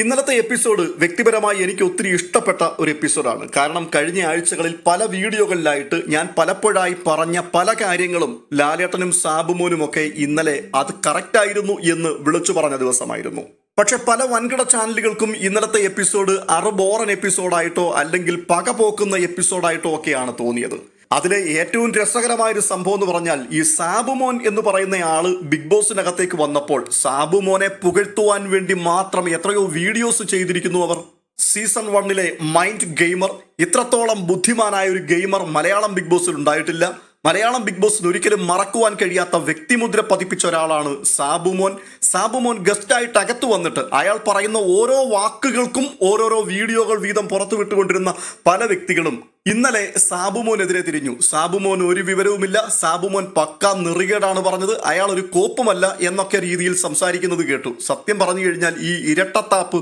ഇന്നലത്തെ എപ്പിസോഡ് വ്യക്തിപരമായി എനിക്ക് ഒത്തിരി ഇഷ്ടപ്പെട്ട ഒരു എപ്പിസോഡാണ്. കാരണം കഴിഞ്ഞ ആഴ്ചകളിൽ പല വീഡിയോകളിലായിട്ട് ഞാൻ പലപ്പോഴായി പറഞ്ഞ പല കാര്യങ്ങളും ലാലേട്ടനും സാബുമോനും ഒക്കെ ഇന്നലെ അത് കറക്റ്റായിരുന്നു എന്ന് വിളിച്ചു പറഞ്ഞ ദിവസമായിരുന്നു. പക്ഷെ പല വൻകിട ചാനലുകൾക്കും ഇന്നലത്തെ എപ്പിസോഡ് അറുബോറൻ എപ്പിസോഡായിട്ടോ അല്ലെങ്കിൽ പക പോക്കുന്ന എപ്പിസോഡായിട്ടോ ഒക്കെയാണ് തോന്നിയത്. അതിലെ ഏറ്റവും രസകരമായ ഒരു സംഭവം എന്ന് പറഞ്ഞാൽ ഈ സാബുമോൻ എന്ന് പറയുന്ന ആൾ ബിഗ് ബോസിനകത്തേക്ക് വന്നപ്പോൾ സാബുമോനെ പുകഴ്ത്തുവാൻ വേണ്ടി മാത്രം എത്രയോ വീഡിയോസ് ചെയ്തിരിക്കുന്നു അവർ. സീസൺ വണ്ണിലെ മൈൻഡ് ഗെയിമർ ഇത്രത്തോളം ബുദ്ധിമാനായ ഒരു ഗെയിമർ മലയാളം ബിഗ് ബോസിൽ ഉണ്ടായിട്ടില്ല. മലയാളം ബിഗ് ബോസ് ഒരിക്കലും മറക്കുവാൻ കഴിയാത്ത വ്യക്തിമുദ്ര പതിപ്പിച്ച ഒരാളാണ് സാബുമോൻ സാബുമോൻ ഗസ്റ്റായിട്ട് അകത്ത് വന്നിട്ട് അയാൾ പറയുന്ന ഓരോ വാക്കുകൾക്കും ഓരോരോ വീഡിയോകൾ വീതം പുറത്തു വിട്ടുകൊണ്ടിരുന്ന പല വ്യക്തികളും ഇന്നലെ സാബുമോനെതിരെ തിരിഞ്ഞു. സാബുമോൻ ഒരു വിവരവുമില്ല. സാബുമോൻ പക്ക നിറികേടാണ് പറഞ്ഞത്. അയാൾ ഒരു കോപ്പുമല്ല എന്നൊക്കെ രീതിയിൽ സംസാരിക്കുന്നത് കേട്ടു. സത്യം പറഞ്ഞു കഴിഞ്ഞാൽ ഈ ഇരട്ടത്താപ്പ്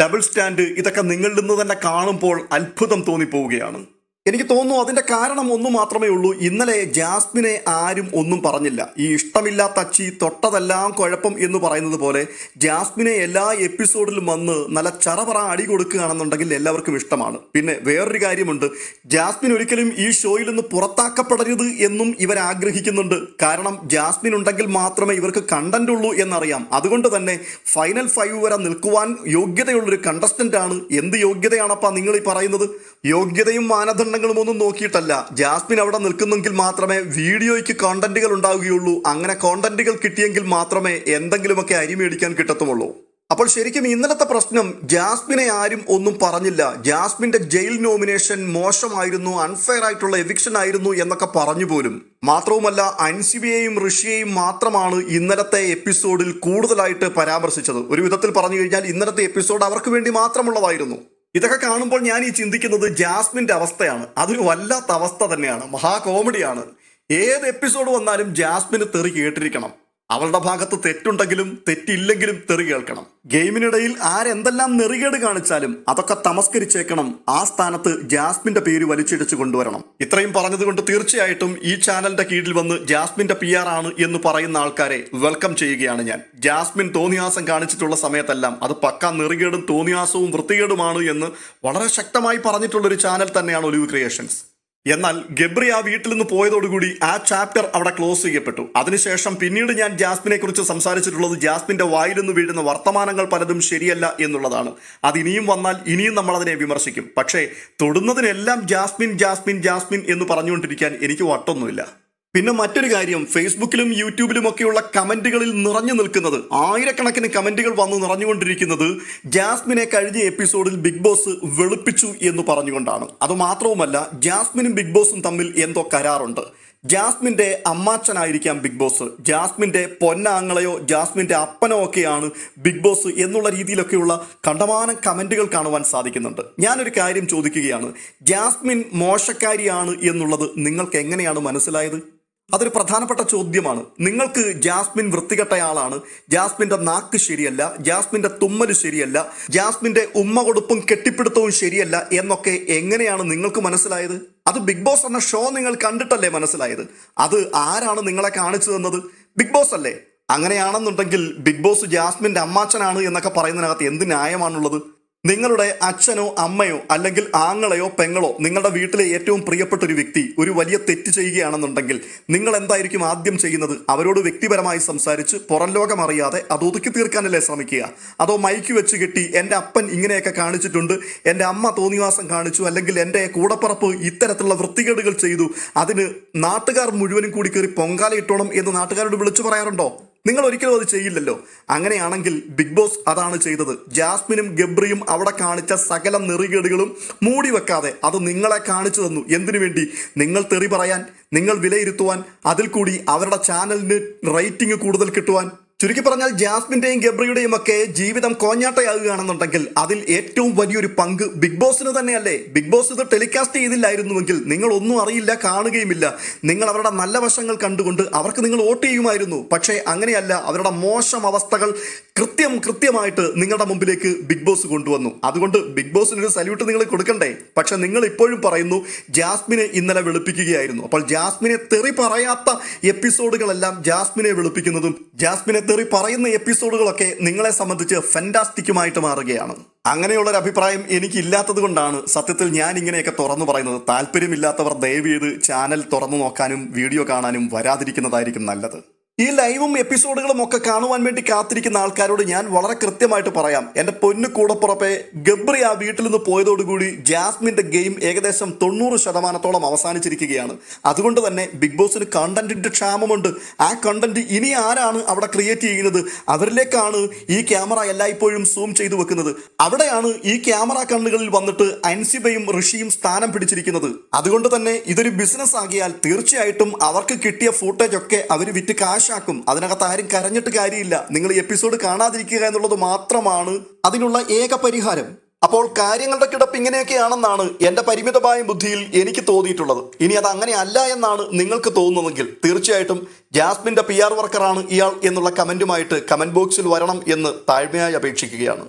ഡബിൾ സ്റ്റാൻഡ് ഇതൊക്കെ നിങ്ങളിൽ നിന്ന് തന്നെ കാണുമ്പോൾ അത്ഭുതം തോന്നിപ്പോവുകയാണ്. എനിക്ക് തോന്നുന്നു അതിന്റെ കാരണം ഒന്നു മാത്രമേ ഉള്ളൂ. ഇന്നലെ ജാസ്മിനെ ആരും ഒന്നും പറഞ്ഞില്ല. ഈ ഇഷ്ടമില്ലാത്ത അച്ചി തൊട്ടതെല്ലാം കുഴപ്പം എന്ന് പറയുന്നത് പോലെ ജാസ്മിനെ എല്ലാ എപ്പിസോഡിലും വന്ന് നല്ല ചറപറ അടി കൊടുക്കുകയാണെന്നുണ്ടെങ്കിൽ എല്ലാവർക്കും ഇഷ്ടമാണ്. പിന്നെ വേറൊരു കാര്യമുണ്ട്. ജാസ്മിൻ ഒരിക്കലും ഈ ഷോയിൽ നിന്ന് പുറത്താക്കപ്പെടരുത് എന്നും ഇവർ ആഗ്രഹിക്കുന്നുണ്ട്. കാരണം ജാസ്മിൻ ഉണ്ടെങ്കിൽ മാത്രമേ ഇവർക്ക് കണ്ടന്റ് ഉള്ളൂ എന്നറിയാം. അതുകൊണ്ട് തന്നെ ഫൈനൽ ഫൈവ് വരെ നിൽക്കുവാൻ യോഗ്യതയുള്ളൊരു കണ്ടസ്റ്റന്റ് ആണ്. എന്ത് യോഗ്യതയാണപ്പാ നിങ്ങൾ ഈ പറയുന്നത്? യോഗ്യതയും മാനദണ്ഡങ്ങളും ഒന്നും നോക്കിയിട്ടല്ല. ജാസ്മിൻ അവിടെ നിൽക്കുന്നെങ്കിൽ മാത്രമേ വീഡിയോയ്ക്ക് കോണ്ടന്റുകൾ ഉണ്ടാവുകയുള്ളൂ. അങ്ങനെ കോണ്ടന്റുകൾ കിട്ടിയെങ്കിൽ മാത്രമേ എന്തെങ്കിലുമൊക്കെ അരി മേടിക്കാൻ കിട്ടത്തുള്ളൂ. അപ്പോൾ ശരിക്കും ഇന്നലത്തെ പ്രശ്നം ജാസ്മിനെ ആരും ഒന്നും പറഞ്ഞില്ല. ജാസ്മിന്റെ ജയിൽ നോമിനേഷൻ മോശമായിരുന്നു അൺഫെയർ ആയിട്ടുള്ള എവിക്ഷൻ ആയിരുന്നു എന്നൊക്കെ പറഞ്ഞു പോലും. മാത്രവുമല്ല അൻസിബിയെയും ഋഷിയെയും മാത്രമാണ് ഇന്നലത്തെ എപ്പിസോഡിൽ കൂടുതലായിട്ട് പരാമർശിച്ചത്. ഒരു വിധത്തിൽ പറഞ്ഞു കഴിഞ്ഞാൽ ഇന്നലത്തെ എപ്പിസോഡ് അവർക്ക് വേണ്ടി മാത്രമുള്ളതായിരുന്നു. ഇതൊക്കെ കാണുമ്പോൾ ഞാൻ ഈ ചിന്തിക്കുന്നത് ജാസ്മിന്റെ അവസ്ഥയാണ്. അതൊരു വല്ലാത്ത അവസ്ഥ തന്നെയാണ്. മഹാ കോമഡിയാണ് ഏത് എപ്പിസോഡ് വന്നാലും ജാസ്മിന് തെറി കേട്ടിരിക്കണം. അവളുടെ ഭാഗത്ത് തെറ്റുണ്ടെങ്കിലും തെറ്റില്ലെങ്കിലും തെറി കേൾക്കണം. ഗെയിമിനിടയിൽ ആരെന്തെല്ലാം നെറികേട് കാണിച്ചാലും അതൊക്കെ തമസ്കരിച്ചേക്കണം. ആ സ്ഥാനത്ത് ജാസ്മിന്റെ പേര് വലിച്ചിടിച്ചു കൊണ്ടുവരണം. ഇത്രയും പറഞ്ഞതുകൊണ്ട് തീർച്ചയായിട്ടും ഈ ചാനലിന്റെ കീഴിൽ വന്ന് ജാസ്മിന്റെ പി ആർ ആണ് എന്ന് പറയുന്ന ആൾക്കാരെ വെൽക്കം ചെയ്യുകയാണ് ഞാൻ. ജാസ്മിൻ തോന്നിയാസം കാണിച്ചിട്ടുള്ള സമയത്തെല്ലാം അത് പക്ക നെറികേടും തോന്നിയാസവും വൃത്തികേടുമാണ് എന്ന് വളരെ ശക്തമായി പറഞ്ഞിട്ടുള്ള ഒരു ചാനൽ തന്നെയാണ് ഒലിവ് ക്രിയേഷൻസ് എന്നാൽ ഗബ്രി ആ വീട്ടിൽ നിന്ന് പോയതോടുകൂടി ആ ചാപ്റ്റർ അവിടെ ക്ലോസ് ചെയ്യപ്പെട്ടു. അതിനുശേഷം പിന്നീട് ഞാൻ ജാസ്മിനെ കുറിച്ച് സംസാരിച്ചിട്ടുള്ളത് ജാസ്മിന്റെ വായിൽ നിന്ന് വീഴുന്ന വർത്തമാനങ്ങൾ പലതും ശരിയല്ല എന്നുള്ളതാണ്. അത് ഇനിയും വന്നാൽ ഇനിയും നമ്മൾ അതിനെ വിമർശിക്കും. പക്ഷേ തൊടുന്നതിനെല്ലാം ജാസ്മിൻ ജാസ്മിൻ ജാസ്മിൻ എന്ന് പറഞ്ഞുകൊണ്ടിരിക്കാൻ എനിക്ക് വട്ടൊന്നുമില്ല. പിന്നെ മറ്റൊരു കാര്യം ഫേസ്ബുക്കിലും യൂട്യൂബിലും ഒക്കെയുള്ള കമന്റുകളിൽ നിറഞ്ഞു നിൽക്കുന്നത് ആയിരക്കണക്കിന് കമന്റുകൾ വന്ന് നിറഞ്ഞുകൊണ്ടിരിക്കുന്നത് ജാസ്മിനെ കഴിഞ്ഞ എപ്പിസോഡിൽ ബിഗ് ബോസ് വെളുപ്പിച്ചു എന്ന് പറഞ്ഞുകൊണ്ടാണ്. അത് മാത്രവുമല്ല ജാസ്മിനും ബിഗ് ബോസും തമ്മിൽ എന്തോ കരാറുണ്ട്. ജാസ്മിന്റെ അമ്മാച്ചനായിരിക്കാം ബിഗ് ബോസ് ജാസ്മിന്റെ പൊന്നാങ്ങളെയോ ജാസ്മിന്റെ അപ്പനോ ഒക്കെയാണ് ബിഗ് ബോസ് എന്നുള്ള രീതിയിലൊക്കെയുള്ള കണ്ടമാനം കമന്റുകൾ കാണുവാൻ സാധിക്കുന്നുണ്ട്. ഞാനൊരു കാര്യം ചോദിക്കുകയാണ്. ജാസ്മിൻ മോശക്കാരിയാണ് എന്നുള്ളത് നിങ്ങൾക്ക് എങ്ങനെയാണ് മനസ്സിലായത്? അതൊരു പ്രധാനപ്പെട്ട ചോദ്യമാണ്. നിങ്ങൾക്ക് ജാസ്മിൻ വൃത്തികെട്ടയാളാണ്. ജാസ്മിന്റെ നാക്ക് ശരിയല്ല. ജാസ്മിന്റെ തുമ്മൽ ശരിയല്ല. ജാസ്മിന്റെ ഉമ്മ കൊടുപ്പും കെട്ടിപ്പിടുത്തവും ശരിയല്ല എന്നൊക്കെ എങ്ങനെയാണ് നിങ്ങൾക്ക് മനസ്സിലായത്? അത് ബിഗ് ബോസ് എന്ന ഷോ നിങ്ങൾ കണ്ടിട്ടല്ലേ മനസ്സിലായത്? അത് ആരാണ് നിങ്ങളെ കാണിച്ചു തന്നത് ബിഗ് ബോസ് അല്ലേ? അങ്ങനെയാണെന്നുണ്ടെങ്കിൽ ബിഗ് ബോസ് ജാസ്മിന്റെ അമ്മാച്ചനാണ് എന്നൊക്കെ പറയുന്നതിനകത്ത് എന്ത് ന്യായമാണുള്ളത്? നിങ്ങളുടെ അച്ഛനോ അമ്മയോ അല്ലെങ്കിൽ ആങ്ങളെയോ പെങ്ങളോ നിങ്ങളുടെ വീട്ടിലെ ഏറ്റവും പ്രിയപ്പെട്ട ഒരു വ്യക്തി ഒരു വലിയ തെറ്റ് ചെയ്യുകയാണെന്നുണ്ടെങ്കിൽ നിങ്ങൾ എന്തായിരിക്കും ആദ്യം ചെയ്യുന്നത്? അവരോട് വ്യക്തിപരമായി സംസാരിച്ച് പുറം ലോകം അറിയാതെ അത് ഒതുക്കി തീർക്കാനല്ലേ ശ്രമിക്കുക? അതോ മൈക്ക് വെച്ച് കെട്ടി എന്റെ അപ്പൻ ഇങ്ങനെയൊക്കെ കാണിച്ചിട്ടുണ്ട് എന്റെ അമ്മ തോന്നിവാസം കാണിച്ചു അല്ലെങ്കിൽ എന്റെ കൂടപ്പറപ്പ് ഇത്തരത്തിലുള്ള വൃത്തികേടുകൾ ചെയ്തു അതിന് നാട്ടുകാർ മുഴുവനും കൂടി കയറി പൊങ്കാലയിട്ടോണം എന്ന് നാട്ടുകാരോട് വിളിച്ചു പറയാറുണ്ടോ? നിങ്ങൾ ഒരിക്കലും അത് ചെയ്യില്ലല്ലോ. അങ്ങനെയാണെങ്കിൽ ബിഗ് ബോസ് അതാണ് ചെയ്തത്. ജാസ്മിനും ഗബ്രിയും അവിടെ കാണിച്ച സകല നെറികേടുകളും മൂടി വെക്കാതെ അത് നിങ്ങളെ കാണിച്ചു തന്നു. എന്തിനു വേണ്ടി? നിങ്ങൾ തെറി പറയാൻ നിങ്ങൾ വിലയിരുത്തുവാൻ അതിൽ കൂടി അവരുടെ ചാനലിന് റേറ്റിംഗ് കൂടുതൽ കിട്ടുവാൻ ചുരുക്കി പറഞ്ഞാൽ ജാസ്മിന്റെയും ഗബ്രിയുടെയും ഒക്കെ ജീവിതം കോഞ്ഞാട്ടയാകുകയാണെന്നുണ്ടെങ്കിൽ അതിൽ ഏറ്റവും വലിയൊരു പങ്ക് ബിഗ് ബോസിന് തന്നെയല്ലേ? ബിഗ് ബോസ് ഇത് ടെലികാസ്റ്റ് ചെയ്തില്ലായിരുന്നുവെങ്കിൽ നിങ്ങൾ ഒന്നും അറിയില്ല കാണുകയുമില്ല. നിങ്ങൾ അവരുടെ നല്ല വശങ്ങൾ കണ്ടുകൊണ്ട് അവർക്ക് നിങ്ങൾ വോട്ട് ചെയ്യുമായിരുന്നു. പക്ഷേ അങ്ങനെയല്ല. അവരുടെ മോശം അവസ്ഥകൾ കൃത്യം കൃത്യമായിട്ട് നിങ്ങളുടെ മുമ്പിലേക്ക് ബിഗ് ബോസ് കൊണ്ടുവന്നു. അതുകൊണ്ട് ബിഗ് ബോസിന് ഒരു സല്യൂട്ട് നിങ്ങൾ കൊടുക്കണ്ടേ? പക്ഷെ നിങ്ങൾ ഇപ്പോഴും പറയുന്നു ജാസ്മിനെ ഇന്നലെ വെളുപ്പിക്കുകയായിരുന്നു. അപ്പോൾ ജാസ്മിനെ തെറി പറയാത്ത എപ്പിസോഡുകളെല്ലാം ജാസ്മിനെ വെളുപ്പിക്കുന്നതും ജാസ്മിനെ തെറി പറയുന്ന എപ്പിസോഡുകളൊക്കെ നിങ്ങളെ സംബന്ധിച്ച് ഫെന്റാസ്റ്റിക്കുമായിട്ട് മാറുകയാണ്. അങ്ങനെയുള്ളൊരു അഭിപ്രായം എനിക്ക് ഇല്ലാത്തത് കൊണ്ടാണ് സത്യത്തിൽ ഞാൻ ഇങ്ങനെയൊക്കെ തുറന്നു പറയുന്നത്. താല്പര്യമില്ലാത്തവർ ദയവ് ചെയ്ത് ചാനൽ തുറന്നു നോക്കാനും വീഡിയോ കാണാനും വരാതിരിക്കുന്നതായിരിക്കും നല്ലത്. ഈ ലൈവും എപ്പിസോഡുകളും ഒക്കെ കാണുവാൻ വേണ്ടി കാത്തിരിക്കുന്ന ആൾക്കാരോട് ഞാൻ വളരെ കൃത്യമായിട്ട് പറയാം. എന്റെ പൊന്നു കൂടപ്പുറപ്പെ ഗബ്രി ആ വീട്ടിൽ നിന്ന് പോയതോടുകൂടി ജാസ്മിന്റെ ഗെയിം ഏകദേശം തൊണ്ണൂറ് ശതമാനത്തോളം അവസാനിച്ചിരിക്കുകയാണ്. അതുകൊണ്ട് തന്നെ ബിഗ് ബോസിന് കണ്ടന്റിന്റെ ക്ഷാമമുണ്ട്. ആ കണ്ടന്റ് ഇനി ആരാണ് അവിടെ ക്രിയേറ്റ് ചെയ്യുന്നത്? അവരിലേക്കാണ് ഈ ക്യാമറ എല്ലായ്പ്പോഴും സൂം ചെയ്തു വെക്കുന്നത്. അവിടെയാണ് ഈ ക്യാമറ കണ്ണുകളിൽ വന്നിട്ട് അൻസിബയും ഋഷിയും സ്ഥാനം പിടിച്ചിരിക്കുന്നത്. അതുകൊണ്ട് തന്നെ ഇതൊരു ബിസിനസ് ആകിയാൽ തീർച്ചയായിട്ടും അവർക്ക് കിട്ടിയ ഫൂട്ടേജ് ഒക്കെ അവർ വിറ്റ് കാശാക്കും അതിനകത്ത് ആരും കരഞ്ഞിട്ട് കാര്യമില്ല. നിങ്ങൾ ഈ എപ്പിസോഡ് കാണാതിരിക്കുക എന്നുള്ളത് മാത്രമാണ് അതിനുള്ള ഏക പരിഹാരം. അപ്പോൾ കാര്യങ്ങളുടെ കിടപ്പ് ഇങ്ങനെയൊക്കെയാണെന്നാണ് എന്റെ പരിമിതമായ ബുദ്ധിയിൽ എനിക്ക് തോന്നിയിട്ടുള്ളത്. ഇനി അത് അങ്ങനെ അല്ല എന്നാണ് നിങ്ങൾക്ക് തോന്നുന്നതെങ്കിൽ തീർച്ചയായിട്ടും ജാസ്മിന്റെ പി ആർ വർക്കറാണ് ഇയാൾ എന്നുള്ള കമന്റുമായിട്ട് കമന്റ് ബോക്സിൽ വരണം എന്ന് താഴ്മയായി അപേക്ഷിക്കുകയാണ്.